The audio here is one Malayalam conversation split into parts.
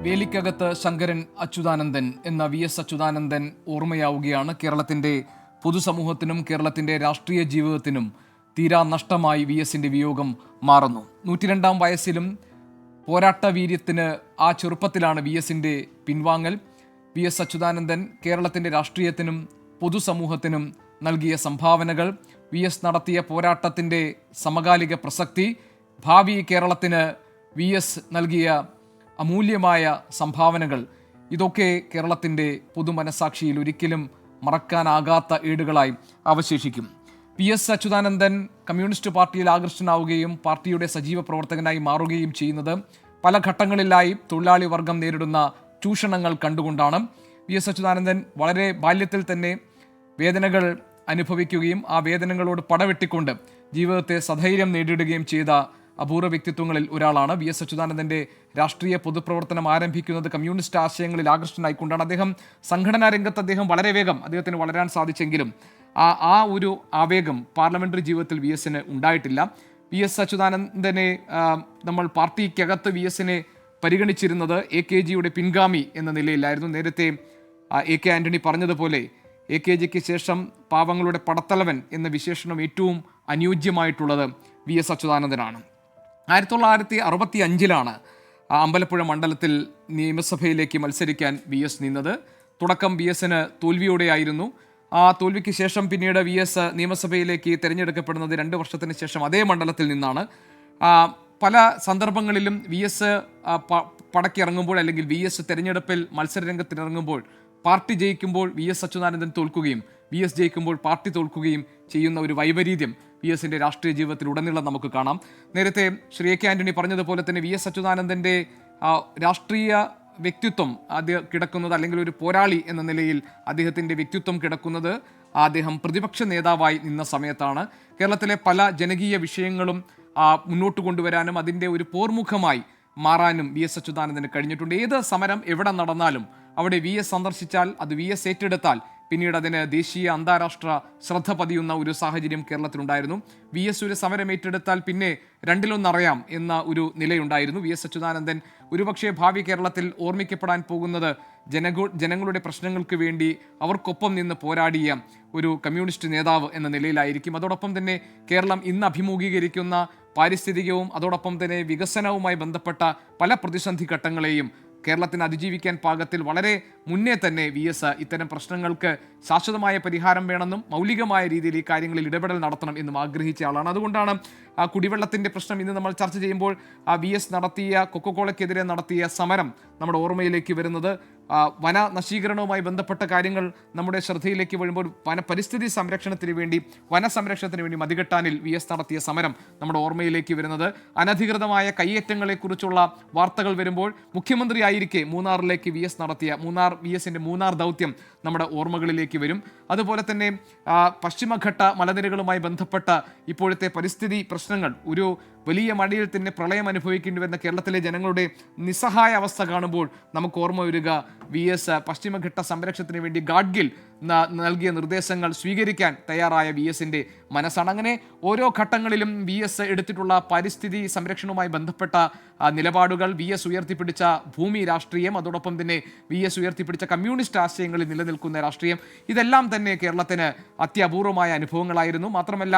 വേലിക്കകത്ത് ശങ്കരൻ അച്യുതാനന്ദൻ എന്ന വി എസ് അച്യുതാനന്ദൻ ഓർമ്മയാവുകയാണ്. കേരളത്തിന്റെ പൊതുസമൂഹത്തിനും കേരളത്തിന്റെ രാഷ്ട്രീയ ജീവിതത്തിനും തീരാ നഷ്ടമായി വി എസിന്റെ വിയോഗം മാറുന്നു. നൂറ്റിരണ്ടാം വയസ്സിലും പോരാട്ട വീര്യത്തിന് ആ ചെറുപ്പത്തിലാണ് വി എസിന്റെ പിൻവാങ്ങൽ. വി എസ് അച്യുതാനന്ദൻ കേരളത്തിന്റെ രാഷ്ട്രീയത്തിനും പൊതുസമൂഹത്തിനും നൽകിയ സംഭാവനകൾ. വി എസ് നടത്തിയ പോരാട്ടത്തിന്റെ സമകാലിക പ്രസക്തി. ഭാവി കേരളത്തിന് വി എസ് നൽകിയ അമൂല്യമായ സംഭാവനകൾ. ഇതൊക്കെ കേരളത്തിന്റെ പൊതുമനസാക്ഷിയിൽ ഒരിക്കലും മറക്കാനാകാത്ത ഏടുകളായി അവശേഷിക്കും. പി എസ് അച്യുതാനന്ദൻ കമ്മ്യൂണിസ്റ്റ് പാർട്ടിയിൽ ആകർഷ്ടനാവുകയും പാർട്ടിയുടെ സജീവ പ്രവർത്തകനായി മാറുകയും ചെയ്യുന്നത് പല ഘട്ടങ്ങളിലായി തൊഴിലാളി വർഗം നേരിടുന്ന ചൂഷണങ്ങൾ കണ്ടുകൊണ്ടാണ്. വി എസ് അച്യുതാനന്ദൻ വളരെ ബാല്യത്തിൽ തന്നെ വേദനകൾ അനുഭവിക്കുകയും ആ വേദനകളോട് പടവെട്ടിക്കൊണ്ട് ജീവിതത്തെ സധൈര്യം നേടിയിടുകയും ചെയ്ത അപൂർവ വ്യക്തിത്വങ്ങളിൽ ഒരാളാണ് വി എസ് അച്യുതാനന്ദന്റെ രാഷ്ട്രീയ പൊതുപ്രവർത്തനം ആരംഭിക്കുന്നത് കമ്മ്യൂണിസ്റ്റ് ആശയങ്ങളിൽ ആകൃഷ്ടനായിക്കൊണ്ടാണ് അദ്ദേഹം. സംഘടനാ രംഗത്ത് അദ്ദേഹം വളരെ വേഗം അദ്ദേഹത്തിന് വളരാൻ സാധിച്ചെങ്കിലും ആ ആ ഒരു ആവേഗം പാർലമെന്ററി ജീവിതത്തിൽ വി എസിന് ഉണ്ടായിട്ടില്ല. വി എസ് അച്യുതാനന്ദനെ നമ്മൾ പാർട്ടിക്കകത്ത് വി എസിനെ പരിഗണിച്ചിരുന്നത് എ കെ ജിയുടെ പിൻഗാമി എന്ന നിലയിലായിരുന്നു. നേരത്തെ എ കെ ആന്റണി പറഞ്ഞതുപോലെ എ കെ ജിക്ക് ശേഷം പാവങ്ങളുടെ പടത്തലവൻ എന്ന വിശേഷണം ഏറ്റവും അനുയോജ്യമായിട്ടുള്ളത് വി എസ് അച്യുതാനന്ദനാണ്. ആയിരത്തി തൊള്ളായിരത്തി അറുപത്തി അഞ്ചിലാണ് അമ്പലപ്പുഴ മണ്ഡലത്തിൽ നിയമസഭയിലേക്ക് മത്സരിക്കാൻ വി എസ് നിന്നത്. തുടക്കം വി എസിന് തോൽവിയോടെയായിരുന്നു. ആ തോൽവിക്ക് ശേഷം പിന്നീട് വി എസ് നിയമസഭയിലേക്ക് തിരഞ്ഞെടുക്കപ്പെടുന്നത് രണ്ട് വർഷത്തിന് ശേഷം അതേ മണ്ഡലത്തിൽ നിന്നാണ്. പല സന്ദർഭങ്ങളിലും വി എസ് പടക്കിറങ്ങുമ്പോൾ അല്ലെങ്കിൽ വി എസ് തെരഞ്ഞെടുപ്പിൽ മത്സരരംഗത്തിനിറങ്ങുമ്പോൾ പാർട്ടി ജയിക്കുമ്പോൾ വി എസ് അച്യുതാനന്ദൻ തോൽക്കുകയും വി എസ് ജയിക്കുമ്പോൾ പാർട്ടി തോൽക്കുകയും ചെയ്യുന്ന ഒരു വൈപരീത്യം വി എസിന്റെ രാഷ്ട്രീയ ജീവിതത്തിൽ ഉടനീളം നമുക്ക് കാണാം. നേരത്തെ ശ്രീ എ കെ ആന്റണി പറഞ്ഞതുപോലെ തന്നെ വി എസ് അച്യുതാനന്ദന്റെ രാഷ്ട്രീയ വ്യക്തിത്വം അദ്ദേഹം കിടക്കുന്നത് അല്ലെങ്കിൽ ഒരു പോരാളി എന്ന നിലയിൽ അദ്ദേഹത്തിന്റെ വ്യക്തിത്വം കിടക്കുന്നത് അദ്ദേഹം പ്രതിപക്ഷ നേതാവായി നിന്ന സമയത്താണ്. കേരളത്തിലെ പല ജനകീയ വിഷയങ്ങളും മുന്നോട്ട് കൊണ്ടുവരാനും അതിന്റെ ഒരു പോർമുഖമായി മാറാനും വി എസ് അച്യുതാനന്ദന് കഴിഞ്ഞിട്ടുണ്ട്. ഏത് സമരം എവിടെ നടന്നാലും അവിടെ വി എസ് സന്ദർശിച്ചാൽ അത് വി എസ് ഏറ്റെടുത്താൽ പിന്നീട് അതിന് ദേശീയ അന്താരാഷ്ട്ര ശ്രദ്ധ പതിയുന്ന ഒരു സാഹചര്യം കേരളത്തിലുണ്ടായിരുന്നു. വി എസ് ഒരു സമരം ഏറ്റെടുത്താൽ പിന്നെ രണ്ടിലൊന്നറിയാം എന്ന ഒരു നിലയുണ്ടായിരുന്നു. വി എസ് അച്യുതാനന്ദൻ ഒരുപക്ഷെ ഭാവി കേരളത്തിൽ ഓർമ്മിക്കപ്പെടാൻ പോകുന്നത് ജനകോ ജനങ്ങളുടെ പ്രശ്നങ്ങൾക്ക് വേണ്ടി അവർക്കൊപ്പം നിന്ന് പോരാടിയ ഒരു കമ്മ്യൂണിസ്റ്റ് നേതാവ് എന്ന നിലയിലായിരിക്കും. അതോടൊപ്പം തന്നെ കേരളം ഇന്ന് അഭിമുഖീകരിക്കുന്ന പാരിസ്ഥിതികവും അതോടൊപ്പം തന്നെ വികസനവുമായി ബന്ധപ്പെട്ട പല പ്രതിസന്ധി ഘട്ടങ്ങളെയും കേരളത്തിന് അതിജീവിക്കാൻ പാകത്തിൽ വളരെ മുന്നേ തന്നെ വി എസ് ഇത്തരം പ്രശ്നങ്ങൾക്ക് ശാശ്വതമായ പരിഹാരം വേണമെന്നും മൗലികമായ രീതിയിൽ ഈ കാര്യങ്ങളിൽ ഇടപെടൽ നടത്തണം എന്നും ആഗ്രഹിച്ച ആളാണ്. അതുകൊണ്ടാണ് ആ കുടിവെള്ളത്തിന്റെ പ്രശ്നം ഇന്ന് നമ്മൾ ചർച്ച ചെയ്യുമ്പോൾ ആ വി എസ് നടത്തിയ കൊക്കക്കോളയ്ക്കെതിരെ നടത്തിയ സമരം നമ്മുടെ ഓർമ്മയിലേക്ക് വരുന്നത്. വന നശീകരണവുമായി ബന്ധപ്പെട്ട കാര്യങ്ങൾ നമ്മുടെ ശ്രദ്ധയിലേക്ക് വരുമ്പോൾ വന പരിസ്ഥിതി സംരക്ഷണത്തിന് വേണ്ടി വന സംരക്ഷണത്തിന് വേണ്ടി മതികെട്ടാനിൽ വി എസ് നടത്തിയ സമരം നമ്മുടെ ഓർമ്മയിലേക്ക് വരുന്നത്. അനധികൃതമായ കയ്യേറ്റങ്ങളെക്കുറിച്ചുള്ള വാർത്തകൾ വരുമ്പോൾ മുഖ്യമന്ത്രിയായിരിക്കെ മൂന്നാറിലേക്ക് വി എസ് നടത്തിയ മൂന്നാർ വി എസിന്റെ മൂന്നാർ ദൗത്യം നമ്മുടെ ഓർമ്മകളിലേക്ക് വരും. അതുപോലെ തന്നെ പശ്ചിമഘട്ട മലനിരകളുമായി ബന്ധപ്പെട്ട ഇപ്പോഴത്തെ പരിസ്ഥിതി പ്രശ്നങ്ങൾ. ഒരു വലിയ മഴയിൽ തന്നെ പ്രളയം അനുഭവിക്കേണ്ടി വരുന്ന കേരളത്തിലെ ജനങ്ങളുടെ നിസ്സഹായ അവസ്ഥ കാണുമ്പോൾ നമുക്ക് ഓർമ്മ വരിക വി എസ് പശ്ചിമഘട്ട സംരക്ഷണത്തിന് വേണ്ടി ഗാഡ്ഗിൽ നൽകിയ നിർദ്ദേശങ്ങൾ സ്വീകരിക്കാൻ തയ്യാറായ വി എസിന്റെ മനസ്സാണ്. അങ്ങനെ ഓരോ ഘട്ടങ്ങളിലും വി എസ് എടുത്തിട്ടുള്ള പരിസ്ഥിതി സംരക്ഷണവുമായി ബന്ധപ്പെട്ട നിലപാടുകൾ വി എസ് ഉയർത്തിപ്പിടിച്ച ഭൂമി രാഷ്ട്രീയം അതോടൊപ്പം തന്നെ വി എസ് ഉയർത്തിപ്പിടിച്ച കമ്മ്യൂണിസ്റ്റ് ആശയങ്ങളിൽ നിലനിൽക്കുന്ന രാഷ്ട്രീയം ഇതെല്ലാം തന്നെ കേരളത്തിന് അത്യപൂർവമായ അനുഭവങ്ങളായിരുന്നു. മാത്രമല്ല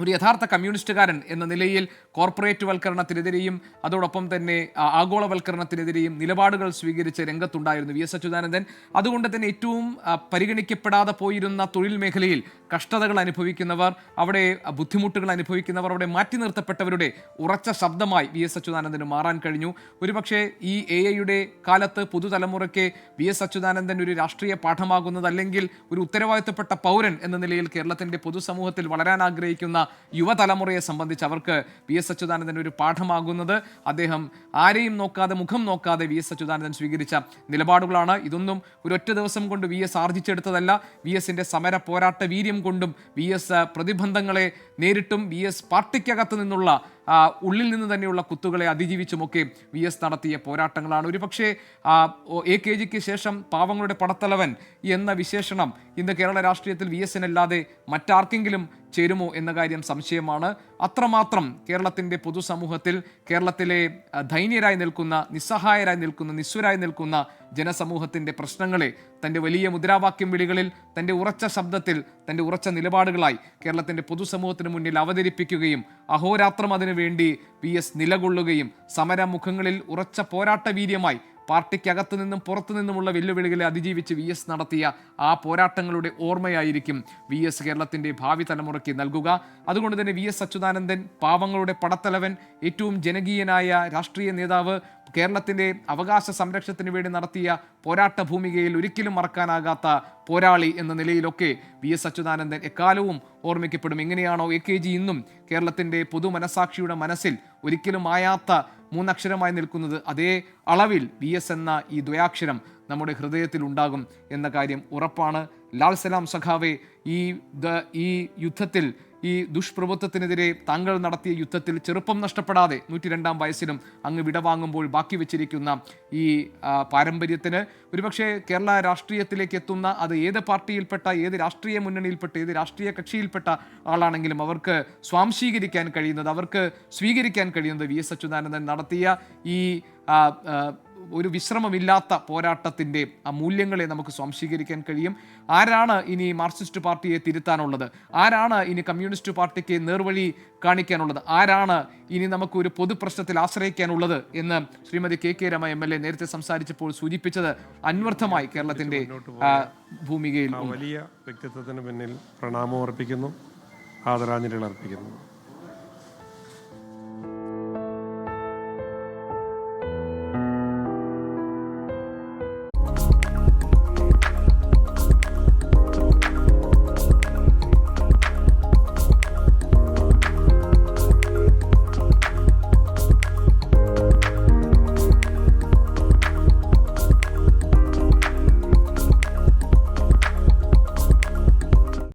ഒരു യഥാർത്ഥ കമ്മ്യൂണിസ്റ്റുകാരൻ എന്ന നിലയിൽ കോർപ്പറേറ്റ് വൽക്കരണത്തിനെതിരെയും അതോടൊപ്പം തന്നെ ആഗോളവൽക്കരണത്തിനെതിരെയും നിലപാടുകൾ സ്വീകരിച്ച് രംഗത്തുണ്ടായിരുന്നു വി എസ് അച്യുതാനന്ദൻ. അതുകൊണ്ട് തന്നെ ഏറ്റവും പരിഗണിക്കപ്പെടാതെ പോയിരുന്ന തൊഴിൽ മേഖലയിൽ കഷ്ടതകൾ അനുഭവിക്കുന്നവർ അവിടെ ബുദ്ധിമുട്ടുകൾ അനുഭവിക്കുന്നവർ അവിടെ മാറ്റി നിർത്തപ്പെട്ടവരുടെ ഉറച്ച ശബ്ദമായി വി എസ് അച്യുതാനന്ദന് മാറാൻ കഴിഞ്ഞു. ഒരുപക്ഷെ ഈ എ ഐയുടെ കാലത്ത് പുതുതലമുറയ്ക്ക് വി എസ് അച്യുതാനന്ദൻ ഒരു രാഷ്ട്രീയ പാഠമാകുന്നത് അല്ലെങ്കിൽ ഒരു ഉത്തരവാദിത്തപ്പെട്ട പൗരൻ എന്ന നിലയിൽ കേരളത്തിന്റെ പൊതുസമൂഹത്തിൽ വളരാൻ ആഗ്രഹിക്കുന്ന യുവതലമുറയെ സംബന്ധിച്ച് അവർക്ക് വി എസ് അച്യുതാനന്ദൻ ഒരു പാഠമാകുന്നത്. അദ്ദേഹം ആരെയും നോക്കാതെ മുഖം നോക്കാതെ വി എസ് അച്യുതാനന്ദൻ സ്വീകരിച്ച നിലപാടുകളാണ്. ഇതൊന്നും ഒരൊറ്റ ദിവസം കൊണ്ട് വി എസ് ആർജിച്ചെടുത്തതല്ല. വി എസിന്റെ സമര പോരാട്ട വീര്യം കൊണ്ടും വി എസ് പ്രതിബന്ധങ്ങളെ നേരിട്ടും വി എസ് പാർട്ടിക്കകത്ത് നിന്നുള്ള ഉള്ളിൽ നിന്ന് തന്നെയുള്ള കുത്തുകളെ അതിജീവിച്ചുമൊക്കെ വി എസ് നടത്തിയ പോരാട്ടങ്ങളാണ്. ഒരു പക്ഷേ എ കെ ജിക്ക് ശേഷം പാവങ്ങളുടെ പടത്തലവൻ എന്ന വിശേഷണം ഇന്ന് കേരള രാഷ്ട്രീയത്തിൽ വി എസിനല്ലാതെ മറ്റാർക്കെങ്കിലും ചേരുമോ എന്ന കാര്യം സംശയമാണ്. അത്രമാത്രം കേരളത്തിന്റെ പൊതുസമൂഹത്തിൽ കേരളത്തിലെ ദൈന്യരായി നിൽക്കുന്ന നിസ്സഹായരായി നിൽക്കുന്ന നിസ്വരായി നിൽക്കുന്ന ജനസമൂഹത്തിന്റെ പ്രശ്നങ്ങളെ തന്റെ വലിയ മുദ്രാവാക്യം വിളികളിൽ തന്റെ ഉറച്ച ശബ്ദത്തിൽ തന്റെ ഉറച്ച നിലപാടുകളായി കേരളത്തിന്റെ പൊതുസമൂഹത്തിന് മുന്നിൽ അവതരിപ്പിക്കുകയും അഹോരാത്രം അതിനു വേണ്ടി വി എസ് നിലകൊള്ളുകയും സമരമുഖങ്ങളിൽ ഉറച്ച പോരാട്ട വീര്യമായി പാർട്ടിക്കകത്തു നിന്നും പുറത്തു നിന്നുമുള്ള വെല്ലുവിളികളെ അതിജീവിച്ച് വി എസ് നടത്തിയ ആ പോരാട്ടങ്ങളുടെ ഓർമ്മയായിരിക്കും വി എസ് കേരളത്തിന്റെ ഭാവി തലമുറയ്ക്ക് നൽകുക. അതുകൊണ്ട് തന്നെ വി എസ് അച്യുതാനന്ദൻ പാവങ്ങളുടെ പടത്തലവൻ ഏറ്റവും ജനകീയനായ രാഷ്ട്രീയ നേതാവ് കേരളത്തിന്റെ അവകാശ സംരക്ഷണത്തിന് വേണ്ടി നടത്തിയ പോരാട്ട ഭൂമികയിൽ ഒരിക്കലും മറക്കാനാകാത്ത പോരാളി എന്ന നിലയിലൊക്കെ വി എസ് അച്യുതാനന്ദൻ എക്കാലവും ഓർമ്മിക്കപ്പെടും. എങ്ങനെയാണോ എ കെ ജി ഇന്നും കേരളത്തിന്റെ പൊതുമനസാക്ഷിയുടെ മനസ്സിൽ ഒരിക്കലും മായാത്ത മൂന്നക്ഷരമായി നിൽക്കുന്നത് അതേ അളവിൽ വി എസ് എന്ന ഈ ദ്വയാക്ഷരം നമ്മുടെ ഹൃദയത്തിൽ ഉണ്ടാകും എന്ന കാര്യം ഉറപ്പാണ്. ലാൽ സലാം സഖാവെ ഈ ദ- ഈ യുദ്ധത്തിൽ ഈ ദുഷ്പ്രഭുത്വത്തിനെതിരെ താങ്കൾ നടത്തിയ യുദ്ധത്തിൽ ചെറുപ്പം നഷ്ടപ്പെടാതെ നൂറ്റി രണ്ടാം വയസ്സിലും അങ്ങ് വിടവാങ്ങുമ്പോൾ ബാക്കി വെച്ചിരിക്കുന്ന ഈ പാരമ്പര്യത്തിന് ഒരുപക്ഷെ കേരള രാഷ്ട്രീയത്തിലേക്ക് എത്തുന്ന അത് ഏത് പാർട്ടിയിൽപ്പെട്ട ഏത് രാഷ്ട്രീയ മുന്നണിയിൽപ്പെട്ട ഏത് രാഷ്ട്രീയ കക്ഷിയിൽപ്പെട്ട ആളാണെങ്കിലും അവർക്ക് സ്വാംശീകരിക്കാൻ കഴിയുന്നത് അവർക്ക് സ്വീകരിക്കാൻ കഴിയുന്നത് വി എസ് അച്യുതാനന്ദൻ നടത്തിയ ഈ ഒരു വിശ്രമമില്ലാത്ത പോരാട്ടത്തിന്റെ ആ മൂല്യങ്ങളെ നമുക്ക് സ്വാംശീകരിക്കാൻ കഴിയും. ആരാണ് ഇനി മാർക്സിസ്റ്റ് പാർട്ടിയെ തിരുത്താനുള്ളത്? ആരാണ് ഇനി കമ്മ്യൂണിസ്റ്റ് പാർട്ടിക്ക് നേർവഴി കാണിക്കാനുള്ളത്? ആരാണ് ഇനി നമുക്ക് ഒരു പൊതുപ്രശ്നത്തിൽ ആശ്രയിക്കാനുള്ളത് എന്ന് Shrimati K K Rema M L A നേരത്തെ സംസാരിച്ചപ്പോൾ സൂചിപ്പിച്ചത് അന്വർത്ഥമായി കേരളത്തിന്റെ ഭൂമികയിൽ വലിയ വ്യക്തിത്വത്തിന് പിന്നിൽ പ്രണാമം അർപ്പിക്കുന്നു ആദരാഞ്ജലികൾ അർപ്പിക്കുന്നു.